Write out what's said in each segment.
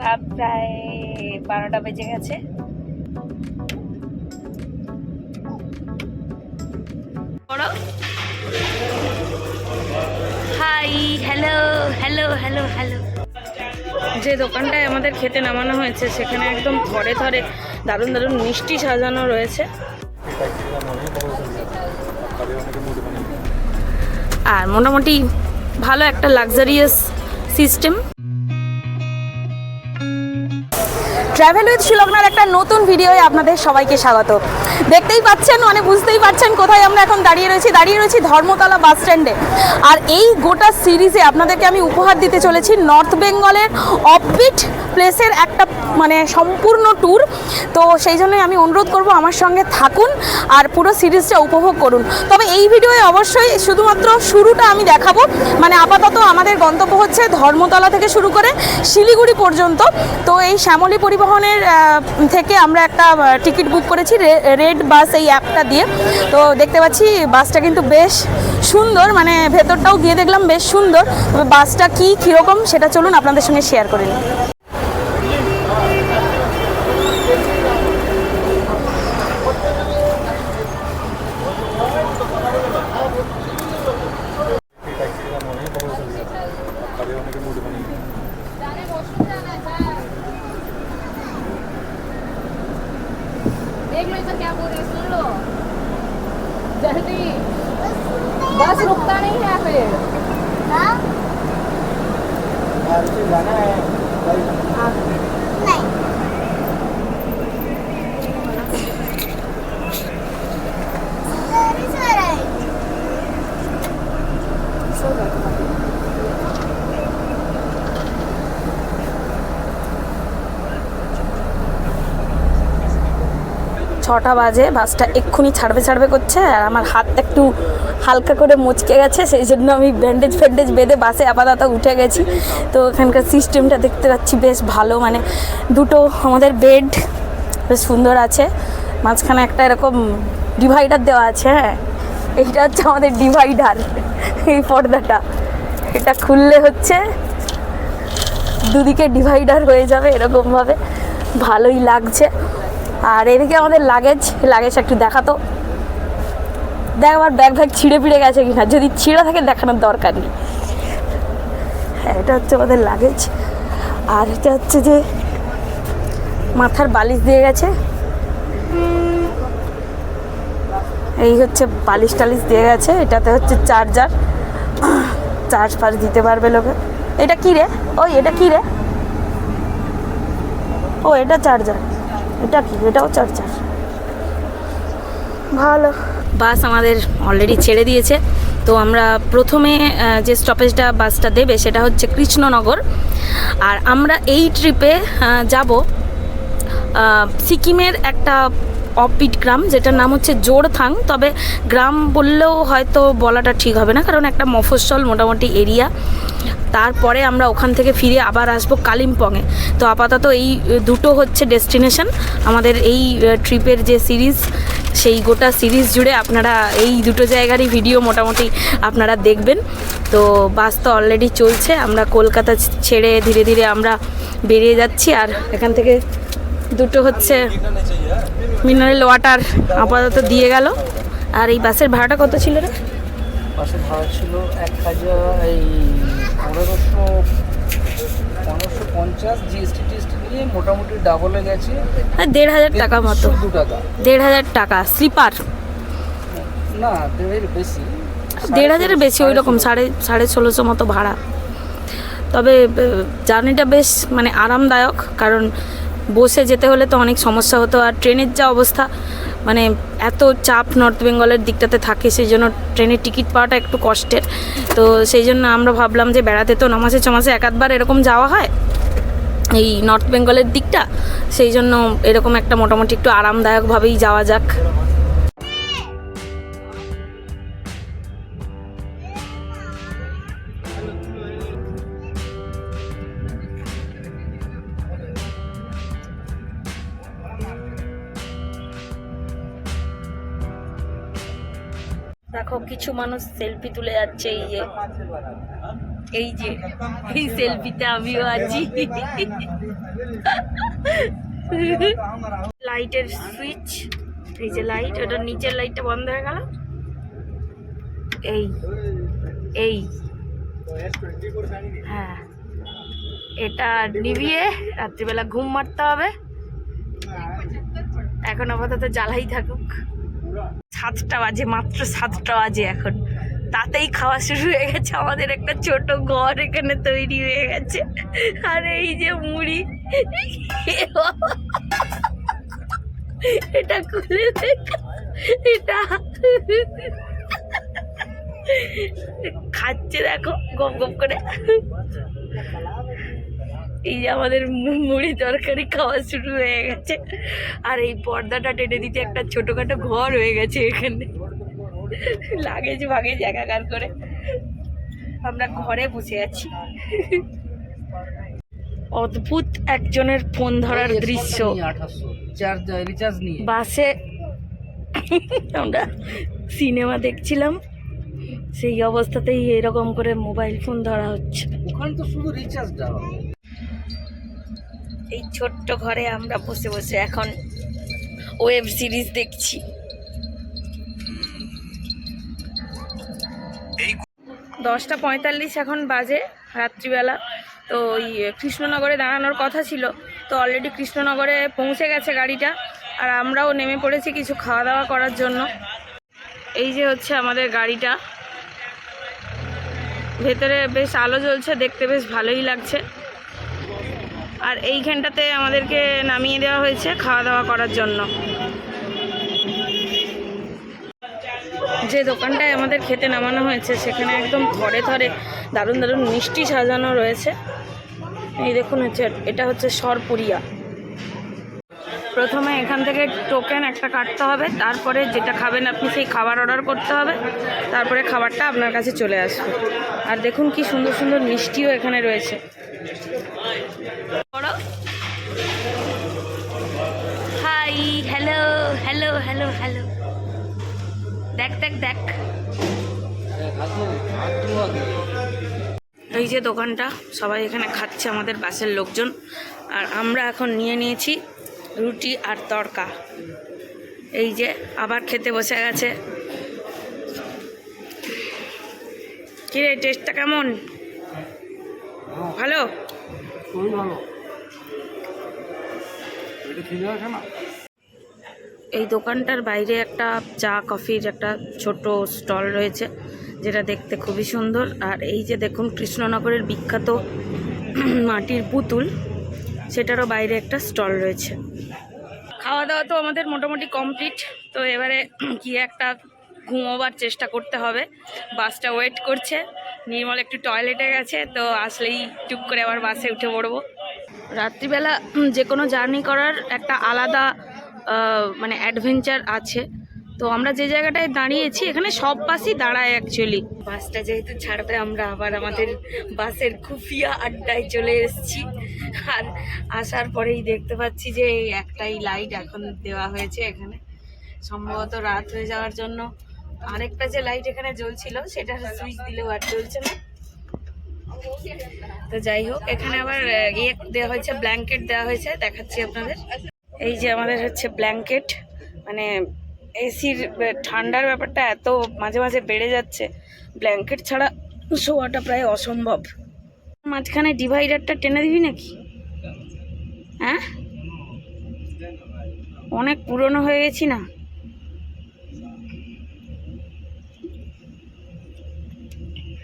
রাত প্রায় বারোটা বেজে গেছে। Hi hello hello hello hello যে দোকানটায় আমাদের খেতে নামানো হয়েছে সেখানে একদম থরে থরে দারুণ দারুণ মিষ্টি সাজানো রয়েছে। আর মোটামুটি ভালো একটা লাক্সারিয়াস সিস্টেম ট্রাভেল উইথ শিলকনার একটা নতুন ভিডিওয় আপনাদের সবাইকে স্বাগত। দেখতেই পাচ্ছেন মানে বুঝতেই পাচ্ছেন কোথায় আমরা এখন দাঁড়িয়ে রয়েছি। দাঁড়িয়ে রয়েছি ধর্মতলা বাস স্ট্যান্ডে আর এই গোটা সিরিজে আপনাদেরকে আমি উপহার দিতে চলেছি নর্থ বেঙ্গলের অফবিট প্লেসের একটা মানে সম্পূর্ণ ট্যুর তো সেই জন্যই আমি অনুরোধ করব আমার সঙ্গে থাকুন আর পুরো সিরিজটা উপভোগ করুন। তবে এই ভিডিওয়ে অবশ্যই শুধুমাত্র শুরুটা আমি দেখাবো। মানে আপাতত আমাদের গন্তব্য হচ্ছে ধর্মতলা থেকে শুরু করে শিলিগুড়ি পর্যন্ত। তো এই শ্যামলী পরিবহনের থেকে আমরা একটা টিকিট বুক করেছি রেড বাস এই অ্যাপটা দিয়ে। তো দেখতে পাচ্ছি বাসটা কিন্তু বেশ সুন্দর মানে ভেতরটাও গিয়ে দেখলাম বেশ সুন্দর। বাসটা কী, কীরকম, সেটা চলুন আপনাদের সঙ্গে শেয়ার করে নিই। ছটা বাজে, বাসটা এক্ষুনি ছাড়বে ছাড়বে করছে, আর আমার হাতটা একটু হালকা করে মুচকে গেছে, সেই জন্য আমি ব্যান্ডেজ ফ্যান্ডেজ বেঁধে বাসে আপাতত উঠে গেছি। তো এখানকার সিস্টেমটা দেখতে পাচ্ছি বেশ ভালো মানে দুটো আমাদের বেড বেশ সুন্দর আছে, মাঝখানে একটা এরকম ডিভাইডার দেওয়া আছে হ্যাঁ এইটা হচ্ছে আমাদের ডিভাইডার এই পর্দাটা। এটা খুললে হচ্ছে দুদিকে ডিভাইডার হয়ে যাবে এরকমভাবে, ভালোই লাগছে। আর এদিকে আমাদের লাগেজ লাগেজ একটু দেখাতো। দেখ আমার ব্যাগ ফ্যাগ ছিঁড়ে পিড়ে গেছে কিনা, যদি ছিঁড়ে থাকে দেখানোর দরকার নেই। হ্যাঁ এটা হচ্ছে আমাদের লাগেজ আর এটা হচ্ছে যে মাথার বালিশ দিয়ে গেছে। এই হচ্ছে বালিশ টালিশ দিয়ে গেছে, এটাতে হচ্ছে চার্জার চার্জ ফার্জ দিতে পারবে লোকে। এটা কি রে? ওই, এটা কি রে? ও, এটা চার্জার এটা কি? এটাও চার্জার ভালো। বাস আমাদের অলরেডি ছেড়ে দিয়েছে। তো আমরা প্রথমে যে স্টপেজটা বাসটা দেবে, সেটা হচ্ছে কৃষ্ণনগর। আর আমরা এই ট্রিপে যাব সিকিমের একটা অফবিট গ্রাম, যেটার নাম হচ্ছে জোরথাং তবে গ্রাম বললেও হয়তো বলাটা ঠিক হবে না, কারণ একটা মফস্বল মোটামুটি এরিয়া। তারপরে আমরা ওখান থেকে ফিরে আবার আসব কালিম্পংয়ে। তো আপাতত এই দুটো হচ্ছে ডেস্টিনেশন। আমাদের এই ট্রিপের যে সিরিজ, সেই গোটা সিরিজ জুড়ে আপনারা এই দুটো জায়গারই ভিডিও মোটামুটি আপনারা দেখবেন। তো বাস তো অলরেডি চলছে, আমরা কলকাতা ছেড়ে ধীরে ধীরে আমরা বেরিয়ে যাচ্ছি। আর এখান থেকে দুটো হচ্ছে মিনারেল ওয়াটার আপাতত দিয়ে গেল। আর এই বাসের ভাড়াটা কত ছিল রে? বাসের ভাড়া ছিল এক হাজার এই পনেরোশো পনেরোশো পঞ্চাশ জিএসটি টিএসটি নিয়ে মোটামুটি ডাবলে গেছে। হ্যাঁ দেড় হাজার টাকা মতো। দু টাকা। দেড় হাজার টাকা স্লিপার? না দেড়ের বেশি। দেড় হাজারের বেশি ওই রকম সাড়ে সাড়ে ষোলোশো মতো ভাড়া। তবে জার্নিটা বেশ মানে আরামদায়ক কারণ বসে যেতে হলে তো অনেক সমস্যা হতো। আর ট্রেনের যা অবস্থা মানে এত চাপ নর্থ বেঙ্গলের দিকটাতে থাকে, সেই জন্য ট্রেনের টিকিট পাওয়াটা একটু কষ্টের। তো সেই জন্য আমরা ভাবলাম যে বেড়াতে তো নমাসে ছমাসে এক আধবার এরকম যাওয়া হয় এই নর্থ বেঙ্গলের দিকটা। সেই জন্য এরকম একটা মোটামুটি একটু আরামদায়কভাবেই যাওয়া যাক। দেখো, কিছু মানুষ সেলফি তুলে যাচ্ছে, এই যে এই যে, এই সেলফিতে আমিও আছি। লাইটের সুইচ এই যে লাইট ওটার নিচের লাইটটা বন্ধ হয়ে গেল। এই এই। হ্যাঁ এটা নিভিয়ে রাত্রিবেলা ঘুম মারতে হবে। এখন আপাতত জ্বালাই থাকুক। সাতটা বাজে, মাত্র সাতটা বাজে এখন। তাতেই খাওয়া শুরু হয়ে গেছে। আমাদের একটা ছোট ঘর এখানে তৈরি হয়ে গেছে। আর এই যে মুড়ি, এটা খুলে এটা খাচ্ছে দেখো, গপ গপ করে। এই যে আমাদের মুড়ি তরকারি খাওয়া শুরু হয়ে গেছে। আর এই পর্দাটা টেনে দিতে একটা ছোটখাটো ঘর হয়ে গেছে এখানে। লাগেজ ভাগেজ একাকার করে। আমরা ঘরে বসে আছি। অদ্ভুত একজনের ফোন ধরার দৃশ্য। বাসে আমরা সিনেমা দেখছিলাম। সেই অবস্থাতেই এরকম করে মোবাইল ফোন ধরা হচ্ছে। ওখানে তো শুধু রিচার্জ দেওয়া এই ছোট্ট ঘরে আমরা বসে বসে এখন ওয়েব সিরিজ দেখছি। দশটা পঁয়তাল্লিশ এখন বাজে রাত্রিবেলা। তো ওই কৃষ্ণনগরে দাঁড়ানোর কথা ছিল। তো অলরেডি কৃষ্ণনগরে পৌঁছে গেছে গাড়িটা। আর আমরাও নেমে পড়েছি কিছু খাওয়া দাওয়া করার জন্য। এই যে হচ্ছে আমাদের গাড়িটা। ভেতরে বেশ আলো জ্বলছে দেখতে বেশ ভালোই লাগছে। আর এইখানটাতে আমাদেরকে নামিয়ে দেওয়া হয়েছে খাওয়া দাওয়া করার জন্য। যে দোকানটায় আমাদের খেতে নামানো হয়েছে, সেখানে একদম থরে ধরে দারুণ দারুণ মিষ্টি সাজানো রয়েছে। এই দেখুন হচ্ছে, এটা হচ্ছে সরপুরিয়া। প্রথমে এখান থেকে টোকেন একটা কাটতে হবে, তারপরে যেটা খাবেন আপনি সেই খাবার অর্ডার করতে হবে, তারপরে খাবারটা আপনার কাছে চলে আসবে। আর দেখুন কি সুন্দর সুন্দর মিষ্টিও এখানে রয়েছে। Hi hello hello hello hello দেখ দেখ দেখ। এই যে দোকানটা, সবাই এখানে খাচ্ছে আমাদের বাসের লোকজন। আর আমরা এখন নিয়ে নিয়েছি রুটি আর তড়কা। এই যে আবার খেতে বসে গেছে। কিরে টেস্টটা কেমন? ভালো? এই দোকানটার বাইরে একটা চা কফির একটা ছোট স্টল রয়েছে যেটা দেখতে খুবই সুন্দর। আর এই যে দেখুন কৃষ্ণনগরের বিখ্যাত মাটির পুতুল। সেটারও বাইরে একটা স্টল রয়েছে। খাওয়া দাওয়া তো আমাদের মোটামুটি কমপ্লিট। তো এবারে গিয়ে একটা ঘুমোবার চেষ্টা করতে হবে। বাসটা ওয়েট করছে। নির্মল একটু টয়লেটে গেছে, তো আসলেই টুক করে আবার বাসে উঠে পড়ব। রাত্রিবেলা যে কোনো জার্নি করার একটা আলাদা মানে অ্যাডভেঞ্চার আছে। তো আমরা যে জায়গাটায় দাঁড়িয়েছি, এখানে সব বাসই দাঁড়ায় অ্যাকচুয়ালি বাসটা যেহেতু ছাড়বে, আমরা আবার আমাদের বাসের খুফিয়া আড্ডায় চলে এসেছি। আর আসার পরেই দেখতে পাচ্ছি যে একটাই লাইট এখন দেওয়া হয়েছে এখানে। সম্ভবত রাত হয়ে যাওয়ার জন্য। আরেকটা যে লাইট এখানে জ্বলছিল সেটা সুইচ দিলেও আর জ্বলছে না। তো যাই হোক, এখানে আবার ইয়ে দেওয়া হয়েছে ব্ল্যাঙ্কেট দেওয়া হয়েছে, দেখাচ্ছি আপনাদের। এই যে আমাদের হচ্ছে ব্ল্যাঙ্কেট মানে এসির ঠান্ডার ব্যাপারটা এত মাঝে মাঝে বেড়ে যাচ্ছে ব্ল্যাঙ্কেট ছাড়া শোয়াটা প্রায় অসম্ভব। মাঝখানে ডিভাইডারটা টেনে দিবি নাকি? হ্যাঁ? অনেক পুরনো হয়ে গেছি না?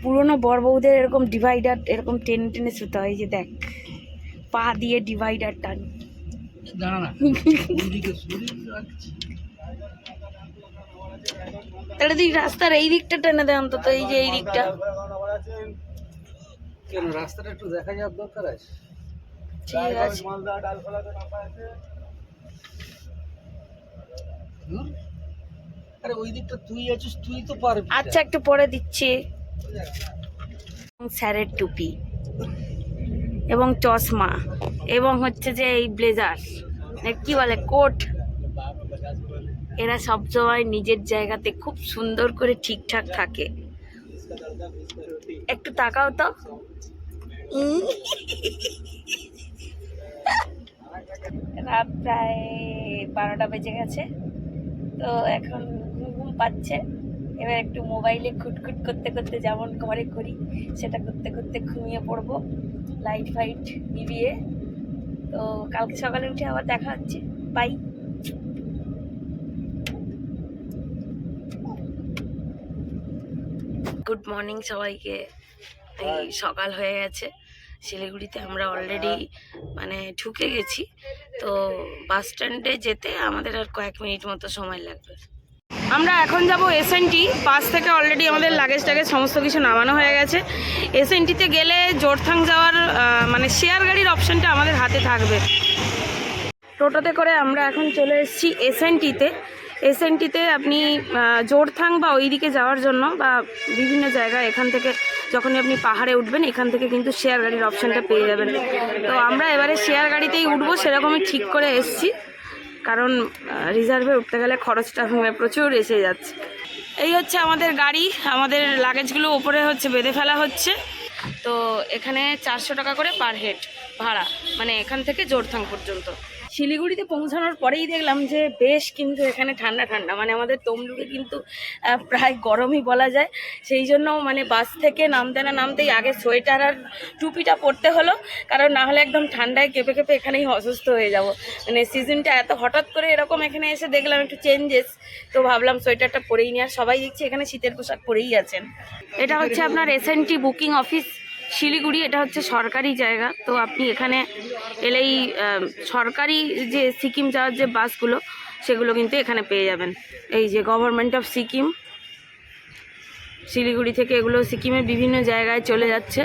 পুরনো বর বউদের এরকম ডিভাইডার এরকম টেনে টেনে শুতে হয় যে দেখ পা দিয়ে ডিভাইডার টান। দাঁড়া না ওইদিকে শরীর রাখছি তাহলে তুই রাস্তার এই দিকটা টেনে দে অন্তত এই যে এই দিকটা। কেন রাস্তাটা একটু দেখা যাওয়ার দরকার আছে? ঠিক আছে। হুম? আরে ওই দিকটা তুই আছিস তুই তো পারবি আচ্ছা একটু পরে দিচ্ছি। স্যারের টুপি এবং চশমা এবং হচ্ছে যে এই ব্লেজার কি বলে কোট। এরা সবসময় নিজের জায়গাতে খুব সুন্দর করে ঠিকঠাক থাকে। একটু তাকাও তো। রাত প্রায় বারোটা বেজে গেছে। তো এখন ঘুম পাচ্ছে। এবার একটু মোবাইলে খুটখুট করতে করতে যেমন ঘরে করি, সেটা করতে করতে ঘুমিয়ে পড়ব লাইট ফাইট নিভিয়ে। তো কালকে সকালে উঠে আবার দেখা হচ্ছে। বাই গুড মর্নিং সবাইকে। এই সকাল হয়ে গেছে। শিলিগুড়িতে আমরা অলরেডি মানে ঢুকে গেছি। তো বাস স্ট্যান্ডে যেতে আমাদের আর কয়েক মিনিট মতো সময় লাগবে। আমরা এখন যাব এসএনটি বাস থেকে অলরেডি আমাদের লাগেজ টাগেজ সমস্ত কিছু নামানো হয়ে গেছে। এসএনটিতে গেলে জোরথাং যাওয়ার মানে শেয়ার গাড়ির অপশনটা আমাদের হাতে থাকবে। টোটোতে করে আমরা এখন চলে এসেছি এসএনটিতে এসএনটিতে আপনি জোরথাং বা ওই দিকে যাওয়ার জন্য বা বিভিন্ন জায়গায় এখান থেকে যখনই আপনি পাহাড়ে উঠবেন, এখান থেকে কিন্তু শেয়ার গাড়ির অপশানটা পেয়ে যাবেন। তো আমরা এবারে শেয়ার গাড়িতেই উঠবো, সেরকমই ঠিক করে এসছি। কারণ রিজার্ভে উঠতে গেলে খরচটা প্রচুর এসে যাচ্ছে। এই হচ্ছে আমাদের গাড়ি, আমাদের লাগেজগুলো ওপরে হচ্ছে, বেঁধে ফেলা হচ্ছে। তো এখানে চারশো টাকা করে পার হেড ভাড়া মানে এখান থেকে জোরথাং পর্যন্ত। শিলিগুড়িতে পৌঁছানোর পরেই দেখলাম যে বেশ কিন্তু এখানে ঠান্ডা ঠান্ডা। মানে আমাদের তমলুকে কিন্তু প্রায় গরমই বলা যায়। সেই জন্য মানে বাস থেকে নামতে না নামতেই আগে সোয়েটার আর টুপিটা পরতে হলো, কারণ না হলে একদম ঠান্ডায় কেঁপে কেঁপে এখানেই অসুস্থ হয়ে যাব। মানে সিজনটা এত হঠাৎ করে এরকম এখানে এসে দেখলাম একটু চেঞ্জেস তো ভাবলাম সোয়েটারটা পরেই নিয়ে আর সবাই দেখছি এখানে শীতের পোশাক পরেই আছেন। এটা হচ্ছে আপনার এসএনটি বুকিং অফিস শিলিগুড়ি, এটা হচ্ছে সরকারি জায়গা। তো আপনি এখানে এলেই সরকারি যে সিকিম যাওয়ার যে বাসগুলো, সেগুলো কিন্তু এখানে পেয়ে যাবেন। এই যে গভর্নমেন্ট অফ সিকিম, শিলিগুড়ি থেকে এগুলো সিকিমের বিভিন্ন জায়গায় চলে যাচ্ছে।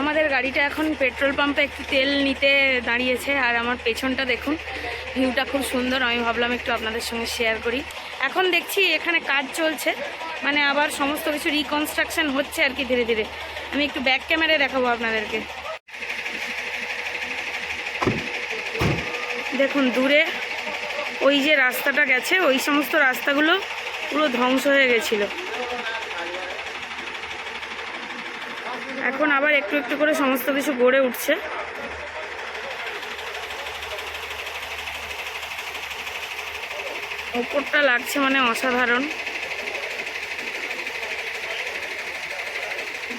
আমাদের গাড়িটা এখন পেট্রোল পাম্পে একটু তেল নিতে দাঁড়িয়েছে আর আমার পেছনটা দেখুন ভিউটা খুব সুন্দর, আমি ভাবলাম একটু আপনাদের সঙ্গে শেয়ার করি। এখন দেখছি এখানে কাজ চলছে মানে আবার সমস্ত কিছু রিকনস্ট্রাকশন হচ্ছে আর কি ধীরে ধীরে। আমি একটু ব্যাক ক্যামেরায় দেখাবো আপনাদেরকে। দেখুন, দূরে ওই যে রাস্তাটা গেছে, ওই সমস্ত রাস্তাগুলো পুরো ধ্বংস হয়ে গেছিল। এখন আবার একটু একটু করে সমস্ত কিছু গড়ে উঠছে। ওপরটা লাগছে মানে অসাধারণ।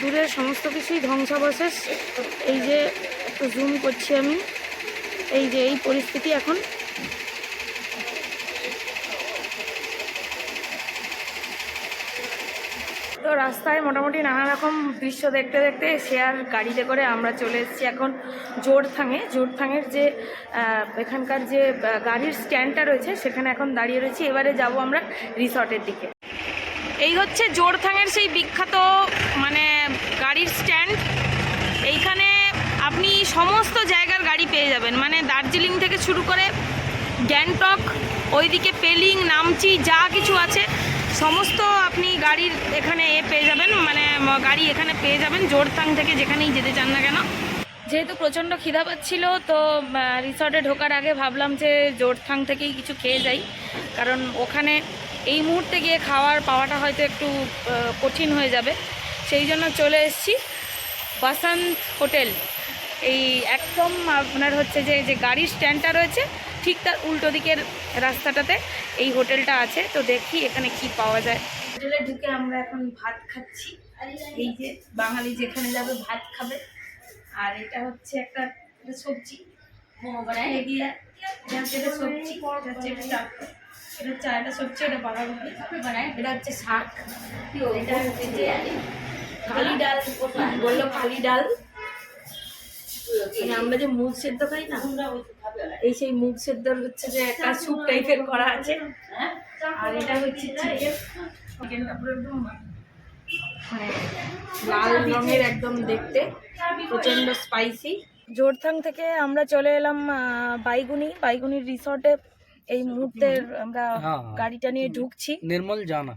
দূরের সমস্ত কিছুই ধ্বংসাবশেষ। এই যে একটু জুম করছি আমি। এই যে এই পরিস্থিতি এখন। তো রাস্তায় মোটামুটি নানা রকম দৃশ্য দেখতে দেখতে শেয়ার গাড়িতে করে আমরা চলে এসেছি এখন জোরথাঙে। জোরথাঙের যে এখানকার যে গাড়ির স্ট্যান্ডটা রয়েছে, সেখানে এখন দাঁড়িয়ে রয়েছি। এবারে যাব আমরা রিসর্টের দিকে। এই হচ্ছে জোরথাঙের সেই বিখ্যাত মানে গাড়ির স্ট্যান্ড। এইখানে আপনি সমস্ত জায়গার গাড়ি পেয়ে যাবেন। মানে দার্জিলিং থেকে শুরু করে গ্যাংটক, ওইদিকে পেলিং, নামচি, যা কিছু আছে। সমস্ত আপনি গাড়ির এখানে এ পেয়ে যাবেন মানে গাড়ি এখানে পেয়ে যাবেন, জোরথাং থেকে যেখানেই যেতে চান না কেন। যেহেতু প্রচণ্ড খিদা পাচ্ছিল, তো রিসর্টে ঢোকার আগে ভাবলাম যে জোরথাং থেকেই কিছু খেয়ে যাই। কারণ ওখানে এই মুহূর্তে গিয়ে খাওয়ার পাওয়াটা হয়তো একটু কঠিন হয়ে যাবে। সেই জন্য চলে এসেছি বাসান্ত হোটেল। এই একদম আপনার হচ্ছে যে যে গাড়ির স্ট্যান্ডটা রয়েছে ঠিক তার উল্টো দিকের রাস্তাটাতে এই হোটেলটা আছে তো দেখি এখানে কি পাওয়া যায়। হোটেলে ঢুকে আমরা এখন ভাত খাচ্ছি। এই যে বাঙালি যেখানে যাবে ভাত খাবে। আর এটা হচ্ছে একটা সবজি। এটা সবজি এটা সবজি বাঁধাকপি। এটা হচ্ছে শাক। এটা হচ্ছে কালি ডাল। বলল কালি ডাল। মানে আমরা যে মুগ সেদ্ধ খাই না এই সেই মুগ সেদ্ধর হচ্ছে যে একটা স্যুপ টাইপের করা আছে। আর এটা হচ্ছে চিকেন মানে লাল রঙের একদম দেখতে প্রচণ্ড স্পাইসি জোরথাং থেকে আমরা চলে এলাম বাইগুনি। বাইগুনির রিসর্টে এই মুহূর্তে আমরা হ্যাঁ, হ্যাঁ। গাড়িটা নিয়ে ঢুকছি। নির্মল জানা।